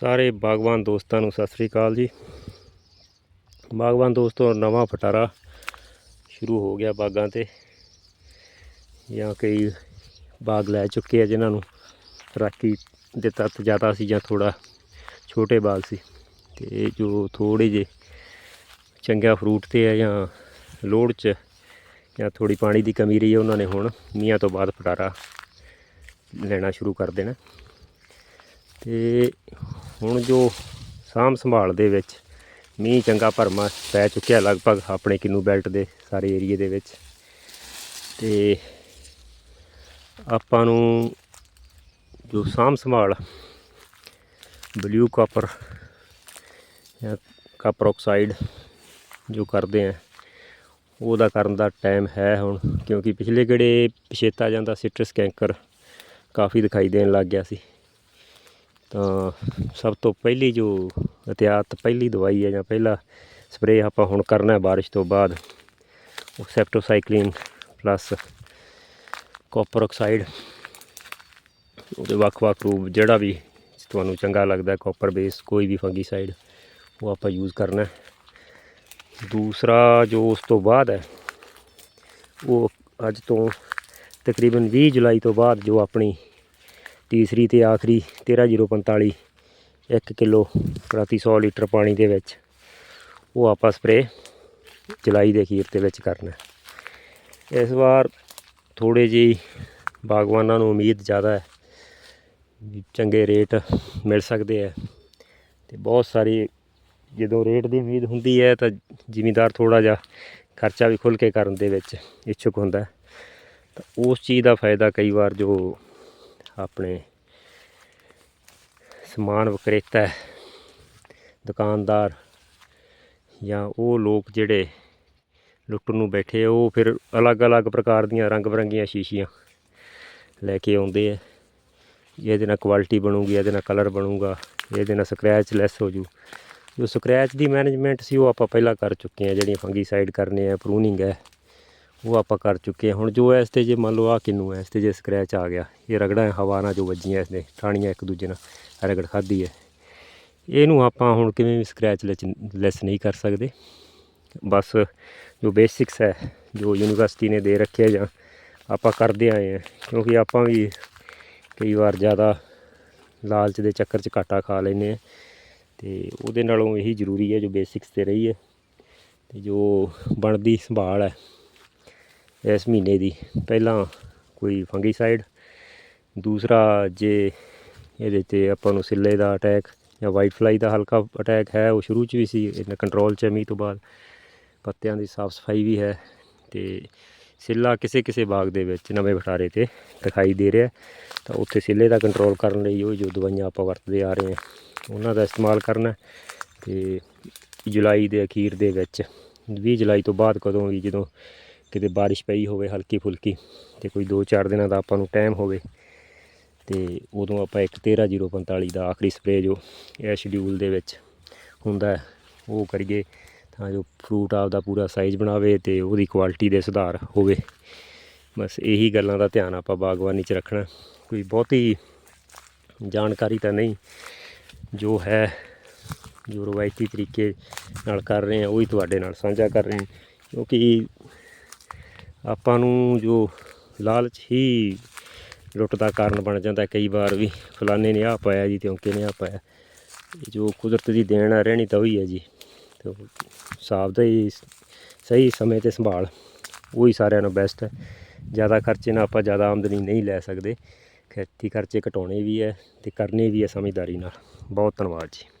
ਸਾਰੇ ਬਾਗਬਾਨ ਦੋਸਤਾਂ ਨੂੰ ਸਤਿ ਸ੍ਰੀ ਅਕਾਲ ਜੀ। ਬਾਗਬਾਨ ਦੋਸਤੋ, ਨਵਾਂ ਫਟਾਰਾ ਸ਼ੁਰੂ ਹੋ ਗਿਆ ਬਾਗਾਂ ਤੇ। ਜਾਂ ਕਈ ਬਾਗ ਲੈ ਚੁੱਕੇ ਆ ਜਿਨ੍ਹਾਂ ਨੂੰ ਤੈਰਾਕੀ ਦੇ ਤੱਤ ਜ਼ਿਆਦਾ ਸੀ ਜਾਂ ਥੋੜਾ ਛੋਟੇ ਬਾਗ ਸੀ। ਤੇ ਜੋ ਥੋੜੇ ਜੇ ਚੰਗਾ ਫਰੂਟ ਤੇ ਆ ਜਾਂ ਲੋੜ ਚ ਜਾਂ ਥੋੜੀ ਪਾਣੀ ਦੀ ਕਮੀ ਰਹੀ ਹੈ ਉਹਨਾਂ ਨੇ ਹੁਣ ਮੀਆਂ ਤੋਂ ਬਾਅਦ ਫਟਾਰਾ ਲੈਣਾ ਸ਼ੁਰੂ ਕਰ ਦੇਣਾ। ਤੇ ਹੁਣ ਜੋ ਸਾਂਭ ਸੰਭਾਲ ਦੇ ਵਿੱਚ ਮੀਂਹ ਚੰਗਾ ਭਰਮਾ ਪੈ ਚੁੱਕਿਆ ਲਗਭਗ ਆਪਣੇ ਕਿੰਨੂ ਬੈਲਟ ਦੇ ਸਾਰੇ ਏਰੀਏ ਦੇ ਵਿੱਚ। ਤੇ ਆਪਾਂ ਨੂੰ ਜੋ ਸਾਂਭ ਸੰਭਾਲ ਬਲੂ ਕਾਪਰ ਜਾਂ ਕਾਪਰ ਆਕਸਾਈਡ ਜੋ ਕਰਦੇ ਆ, ਉਹਦਾ ਕਰਨ ਦਾ ਟਾਈਮ ਹੈ ਹੁਣ, ਕਿਉਂਕਿ ਪਿਛਲੇ ਗੇੜੇ ਪਿਛੇਤਾ ਜਾਂਦਾ ਸਿਟਰਸ ਕੈਂਕਰ ਕਾਫੀ ਦਿਖਾਈ ਦੇਣ ਲੱਗ ਗਿਆ ਸੀ। ਤਾਂ ਸਭ ਤੋਂ ਪਹਿਲੀ ਜੋ ਇhtiyਾਤ ਪਹਿਲੀ ਦਵਾਈ ਹੈ ਜਾਂ ਪਹਿਲਾ ਸਪਰੇਅ ਆਪਾਂ ਹੁਣ ਕਰਨਾ ਹੈ ਬਾਰਿਸ਼ ਤੋਂ ਬਾਅਦ, ਉਹ ਸੈਪਟੋਸਾਈਕਲਿਨ ਪਲੱਸ ਕਾਪਰ ਆਕਸਾਈਡ। ਉਹਦੇ ਵੱਖ-ਵੱਖ ਰੂਪ ਜਿਹੜਾ ਵੀ ਤੁਹਾਨੂੰ ਚੰਗਾ ਲੱਗਦਾ ਕਾਪਰ ਬੇਸ, ਕੋਈ ਵੀ ਫੰਗੀਸਾਈਡ, ਉਹ ਆਪਾਂ ਯੂਜ਼ ਕਰਨਾ ਦੂਸਰਾ ਜੋ ਉਸ ਤੋਂ ਬਾਅਦ ਹੈ, ਉਹ ਅੱਜ ਤੋਂ ਤਕਰੀਬਨ 20 ਜੁਲਾਈ ਤੋਂ ਬਾਅਦ ਜੋ ਆਪਣੀ ਤੀਸਰੀ ਤੇ ਆਖਰੀ 13045 1 ਕਿਲੋ ਪ੍ਰਤੀ 100 ਲੀਟਰ ਪਾਣੀ ਦੇ ਵਿੱਚ ਉਹ ਆਪਾਂ ਸਪਰੇ ਜੁਲਾਈ ਦੇ ਅਖੀਰ ਦੇ ਵਿੱਚ ਕਰਨਾ ਇਸ ਵਾਰ ਥੋੜੇ ਜਿਹੀ ਬਾਗਵਾਨਾਂ ਨੂੰ ਉਮੀਦ ਜ਼ਿਆਦਾ ਹੈ ਚੰਗੇ ਰੇਟ ਮਿਲ ਸਕਦੇ ਹੈ ਤੇ ਬਹੁਤ ਸਾਰੀ ਜਦੋਂ ਰੇਟ ਦੀ ਉਮੀਦ ਹੁੰਦੀ ਹੈ ਤਾਂ ਜ਼ਿਮੀਦਾਰ ਥੋੜਾ ਜਿਹਾ ਖਰਚਾ ਵੀ ਖੁੱਲ੍ਹ ਕੇ ਕਰਨ ਦੇ ਵਿੱਚ ਇੱਛੁਕ ਹੁੰਦਾ ਤਾਂ ਉਸ ਚੀਜ਼ ਦਾ ਫਾਇਦਾ ਕਈ ਵਾਰ ਜੋ ਆਪਣੇ ਸਮਾਨ ਵਿਕਰੇਤਾ ਦੁਕਾਨਦਾਰ ਜਾਂ ਉਹ ਲੋਕ ਜਿਹੜੇ ਲੁੱਟਣ ਨੂੰ ਬੈਠੇ ਉਹ ਫਿਰ ਅਲੱਗ-ਅਲੱਗ ਪ੍ਰਕਾਰ ਦੀਆਂ ਰੰਗ ਬਰੰਗੀਆਂ ਸ਼ੀਸ਼ੀਆਂ ਲੈ ਕੇ ਆਉਂਦੇ ਆ। ਇਹਦੇ ਨਾਲ ਕੁਆਲਿਟੀ ਬਣੂਗੀ, ਇਹਦੇ ਨਾਲ ਕਲਰ ਬਣੂਗਾ, ਇਹਦੇ ਨਾਲ ਸਕ੍ਰੈਚ ਲੈਸ ਹੋ ਜੂ। ਜੋ ਸਕ੍ਰੈਚ ਦੀ ਮੈਨੇਜਮੈਂਟ ਸੀ, ਉਹ ਆਪਾਂ ਪਹਿਲਾਂ ਕਰ ਚੁੱਕੇ ਆ, ਜਿਹੜੀਆਂ ਫੰਗੀਸਾਈਡ ਕਰਨੇ ਆ, ਪ੍ਰੂਨਿੰਗ ਹੈ। ਉਹ ਆਪਾਂ ਕਰ ਚੁੱਕੇ ਹਾਂ। ਹੁਣ ਜੋ ਇਸ ਤੇ ਜੇ ਮੰਨ ਲਓ ਆ ਕਿੰਨੂ ਹੈ, ਇਸ ਤੇ ਜੇ ਸਕ੍ਰੈਚ ਆ ਗਿਆ, ਇਹ ਰਗੜਾਂ, ਹਵਾ ਨਾਲ ਜੋ ਵੱਜੀਆਂ ਇਸ ਨੇ ਠਾਣੀਆਂ ਇੱਕ ਦੂਜੇ ਨਾਲ ਰਗੜ ਖਾਧੀ ਹੈ। ਇਹਨੂੰ ਆਪਾਂ ਹੁਣ ਕਿਵੇਂ ਵੀ ਸਕ੍ਰੈਚ ਲੈਸ ਨਹੀਂ ਕਰ ਸਕਦੇ। ਬਸ ਜੋ ਬੇਸਿਕਸ ਹੈ, ਜੋ ਯੂਨੀਵਰਸਿਟੀ ਨੇ ਦੇ ਰੱਖਿਆ ਜਾਂ ਆਪਾਂ ਕਰਦੇ ਆਏ ਹਾਂ, ਕਿਉਂਕਿ ਆਪਾਂ ਵੀ ਕਈ ਵਾਰ ਜ਼ਿਆਦਾ ਲਾਲਚ ਦੇ ਚੱਕਰ 'ਚ ਘਾਟਾ ਖਾ ਲੈਂਦੇ ਹਾਂ। ਤੇ ਉਹਦੇ ਨਾਲੋਂ ਇਹੀ ਜ਼ਰੂਰੀ ਹੈ ਜੋ ਬੇਸਿਕਸ ਤੇ ਰਹੀ ਹੈ, ਤੇ ਜੋ ਬਣਦੀ ਸੰਭਾਲ ਹੈ। ਇਸ ਮਹੀਨੇ ਦੀ। ਪਹਿਲਾਂ ਕੋਈ ਫੰਗੀਸਾਈਡ, ਦੂਸਰਾ ਜੇ ਇਹਦੇ 'ਤੇ ਆਪਾਂ ਨੂੰ ਸਿੱਲੇ ਦਾ ਅਟੈਕ ਜਾਂ ਵਾਈਟ ਫਲਾਈ ਦਾ ਹਲਕਾ ਅਟੈਕ ਹੈ, ਉਹ ਸ਼ੁਰੂ 'ਚ ਵੀ ਸੀ, ਇਹਨਾਂ ਕੰਟਰੋਲ 'ਚ ਮੀਂਹ ਤੋਂ ਬਾਅਦ। ਪੱਤਿਆਂ ਦੀ ਸਾਫ਼ ਸਫ਼ਾਈ ਵੀ ਹੈ ਤੇ ਸਿੱਲਾ ਕਿਸੇ ਕਿਸੇ ਬਾਗ ਦੇ ਵਿੱਚ ਨਵੇਂ ਬਟਾਰੇ ਤੇ ਦਿਖਾਈ ਦੇ ਰਿਹਾ। ਤਾਂ ਉੱਥੇ ਸਿੱਲੇ ਦਾ ਕੰਟਰੋਲ ਕਰਨ ਲਈ ਉਹ ਜੋ ਦਵਾਈਆਂ ਆਪਾਂ ਵਰਤਦੇ ਆ ਰਹੇ ਹਾਂ, ਉਹਨਾਂ ਦਾ ਇਸਤੇਮਾਲ ਕਰਨਾ ਤੇ ਜੁਲਾਈ ਦੇ ਅਖੀਰ ਦੇ ਵਿੱਚ 20 ਜੁਲਾਈ ਤੋਂ ਬਾਅਦ ਕਦੋਂ ਵੀ ਜਦੋਂ ਕਿਤੇ ਬਾਰਿਸ਼ ਪਈ ਹੋਵੇ ਹਲਕੀ ਫੁਲਕੀ ਤੇ ਕੋਈ 2-4 ਦਿਨਾਂ ਦਾ ਆਪਾਂ ਨੂੰ ਟਾਈਮ ਹੋਵੇ ਤੇ ਉਦੋਂ ਆਪਾਂ ਇੱਕ 13045 ਦਾ ਆਖਰੀ ਸਪਰੇਅ ਜੋ ਇਹ ਸ਼ਡਿਊਲ ਦੇ ਵਿੱਚ ਹੁੰਦਾ ਉਹ ਕਰੀਏ ਤਾਂ ਜੋ ਫਰੂਟ ਆਪਦਾ ਪੂਰਾ ਸਾਈਜ਼ ਬਣਾਵੇ ਤੇ ਉਹਦੀ ਕੁਆਲਿਟੀ ਦੇ ਸੁਧਾਰ ਹੋਵੇ। ਬਸ ਇਹੀ ਗੱਲਾਂ ਦਾ ਧਿਆਨ ਆਪਾਂ ਬਾਗਬਾਨੀ 'ਚ ਰੱਖਣਾ। ਕੋਈ ਬਹੁਤੀ ਜਾਣਕਾਰੀ ਤਾਂ ਨਹੀਂ। ਜੋ ਹੈ, ਜੋ ਰਵਾਇਤੀ ਤਰੀਕੇ ਨਾਲ ਕਰ ਰਹੇ ਹਾਂ, ਉਹੀ ਤੁਹਾਡੇ ਨਾਲ ਸਾਂਝਾ ਕਰ ਰਹੇ ਹਾਂ। ਕਿਉਂਕਿ ਆਪਾਂ ਨੂੰ ਜੋ ਲਾਲਚ ਹੀ ਲੁੱਟ ਦਾ ਕਾਰਨ ਬਣ ਜਾਂਦਾ ਕਈ ਵਾਰ ਵੀ ਫਲਾਣੇ ਨੇ ਆ ਪਾਇਆ ਜੀ ਤਿਉਂਕੇ ਨੇ ਆ ਪਾਇਆ। ਜੋ ਕੁਦਰਤ ਦੀ ਦੇਣ ਆ, ਰਹਿਣੀ ਤਾਂ ਉਹੀ ਹੈ ਜੀ। ਤੇ ਹਿਸਾਬ ਦਾ ਹੀ ਸਹੀ ਸਮੇਂ ਤੇ ਸੰਭਾਲ, ਉਹੀ ਸਾਰਿਆਂ ਨੂੰ ਬੈਸਟ ਹੈ। ਜ਼ਿਆਦਾ ਖਰਚੇ ਨਾਲ ਆਪਾਂ ਜ਼ਿਆਦਾ ਆਮਦਨੀ ਨਹੀਂ ਲੈ ਸਕਦੇ। ਖੇਤੀ ਖਰਚੇ ਘਟਾਉਣੇ ਵੀ ਹੈ ਤੇ ਕਰਨੇ ਵੀ ਹੈ ਸਮਝਦਾਰੀ ਨਾਲ। ਬਹੁਤ ਧੰਨਵਾਦ ਜੀ।